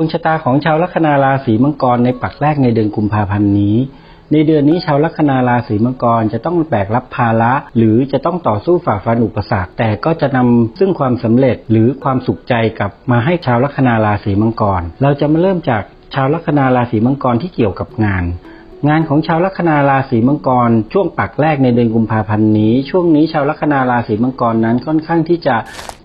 ดวงชะตาของชาวลัคนาราศีมังกรในปักแรกในเดือนกุมภาพันธ์นี้ ในเดือนนี้ชาวลัคนาราศีมังกรจะต้องแบกรับภาระ หรือจะต้องต่อสู้ฝ่าฟันอุปสรรค แต่ก็จะนำซึ่งความสำเร็จหรือความสุขใจกลับมาให้ชาวลัคนาราศีมังกร เราจะมาเริ่มจากชาวลัคนาราศีมังกรที่เกี่ยวกับงาน งานของชาวลัคนาราศีมังกร ช่วงปักแรกในเดือนกุมภาพันธ์นี้ ช่วงนี้ชาวลัคนาราศีมังกรนั้นค่อนข้างที่จะ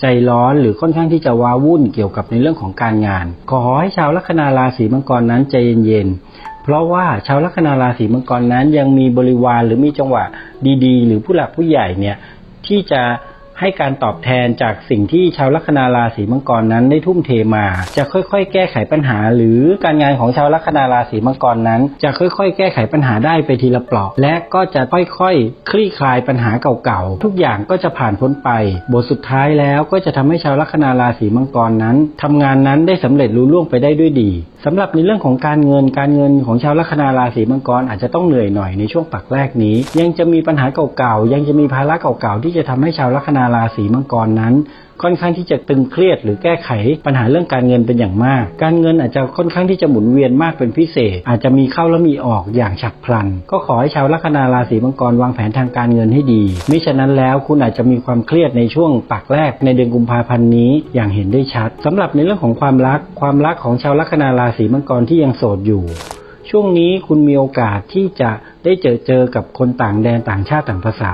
ใจร้อน หรือค่อนข้างที่จะว้าวุ่นเกี่ยวกับในเรื่องของการงาน ขอให้ชาวลัคนาราศีมังกรนั้นใจเย็นๆเพราะว่าชาวลัคนาราศีมังกรนั้นยังมีบริวารหรือมีจังหวะดีๆ หรือผู้หลักผู้ใหญ่เนี่ยที่จะ ให้การตอบแทนจากสิ่งที่ชาวลัคนาราศีมังกรนั้นได้ทุ่มเทมา จะค่อยๆ แก้ไขปัญหา หรือการงานของชาวลัคนาราศีมังกรนั้น จะค่อยๆ แก้ไขปัญหาได้ไปทีละเปลาะและก็จะค่อยๆ คลี่คลายปัญหาเก่าๆ ทุกอย่างก็จะผ่านพ้นไป บทสุดท้ายแล้วก็จะทำให้ชาวลัคนาราศีมังกรนั้นทำงานนั้นได้สำเร็จลุล่วงไปได้ด้วยดีสำหรับในเรื่องของการเงินการเงินของชาวลัคนาราศีมังกรอาจจะต้องเหนื่อยหน่อยในช่วงปักแรกนี้ ยังจะมีปัญหาเก่าๆยังจะมีภาระเก่าๆที่จะทำให้ชาวลัคนาราศีมังกรนั้น ค่อนข้างที่จะตึงเครียดหรือแก้ไขปัญหาเรื่องการเงินเป็นอย่างมาก การเงินอาจจะค่อนข้างที่จะหมุนเวียนมากเป็นพิเศษ อาจจะมีเข้าและมีออกอย่างฉับพลัน ก็ขอให้ชาวลัคนาราศีมังกรวางแผนทางการเงินให้ดีมิฉะนั้นแล้วคุณอาจจะมีความเครียดในช่วงปักแรกในเดือนกุมภาพันธ์นี้อย่างเห็นได้ชัดสำหรับในเรื่องของความรัก ความรักของชาวลัคนาราศีมังกรที่ยังโสดอยู่ ช่วงนี้คุณมีโอกาสที่จะได้เจอเจอกับคนต่างแดนต่างชาติต่างภาษา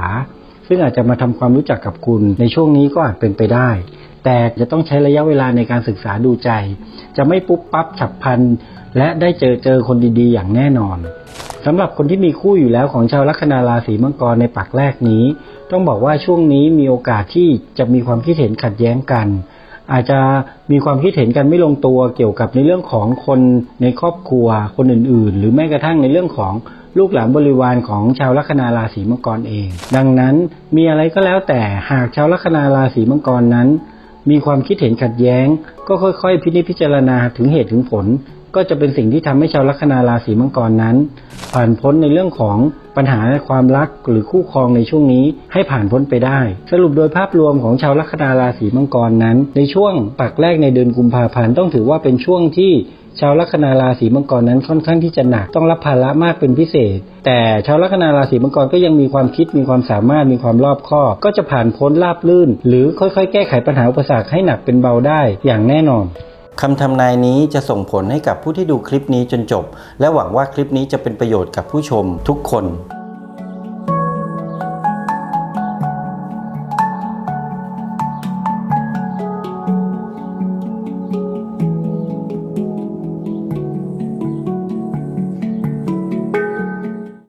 ซึ่งอาจจะมาทำความรู้จักกับคุณ ในช่วงนี้ก็อาจเป็นไปได้ แต่จะต้องใช้ระยะเวลาในการศึกษาดูใจ จะไม่ปุ๊บปั๊บฉับพลันและได้เจอเจอคนดีๆ อย่างแน่นอนสำหรับคนที่มีคู่อยู่แล้วของชาวลัคนาราศีมังกรในปักแรกนี้ ต้องบอกว่าช่วงนี้มีโอกาสที่จะมีความคิดเห็นขัดแย้งกัน อาจจะมีความคิดเห็นกันไม่ลงตัวเกี่ยวกับในเรื่องของคนในครอบครัวคนอื่น ๆ หรือแม้กระทั่งในเรื่องของ ลูกหลานบริวารของชาวลัคนาราศีมังกรเอง ดังนั้นมีอะไรก็แล้วแต่หากชาวลัคนาราศีมังกรนั้น มีความคิดเห็นขัดแย้ง ก็ค่อยๆ พินิจพิจารณาถึงเหตุถึงผล ก็จะเป็นสิ่งที่ทำให้ชาวลัคนาราศีมังกรนั้น ผ่านพ้นในเรื่องของปัญหาความรักหรือคู่ครองในช่วงนี้ให้ผ่านพ้นไปได้ สรุปโดยภาพรวมของชาวลัคนาราศีมังกรนั้น ในช่วงปักแรกในเดือนกุมภาพันธ์ต้องถือว่าเป็นช่วงที่ ชาวลัคนาราศีมังกรนั้นค่อนข้างที่จะหนักต้องรับภาระมากเป็นพิเศษ แต่ชาวลัคนาราศีมังกรก็ยังมีความคิดมีความสามารถมีความรอบคอบ ก็จะผ่านพ้นราบลื่น หรือค่อยๆ แก้ไขปัญหาอุปสรรคให้หนักเป็นเบาได้อย่างแน่นอนคำทำนายนี้จะส่งผลให้กับผู้ที่ดูคลิปนี้จนจบ และหวังว่าคลิปนี้จะเป็นประโยชน์กับผู้ชมทุกคน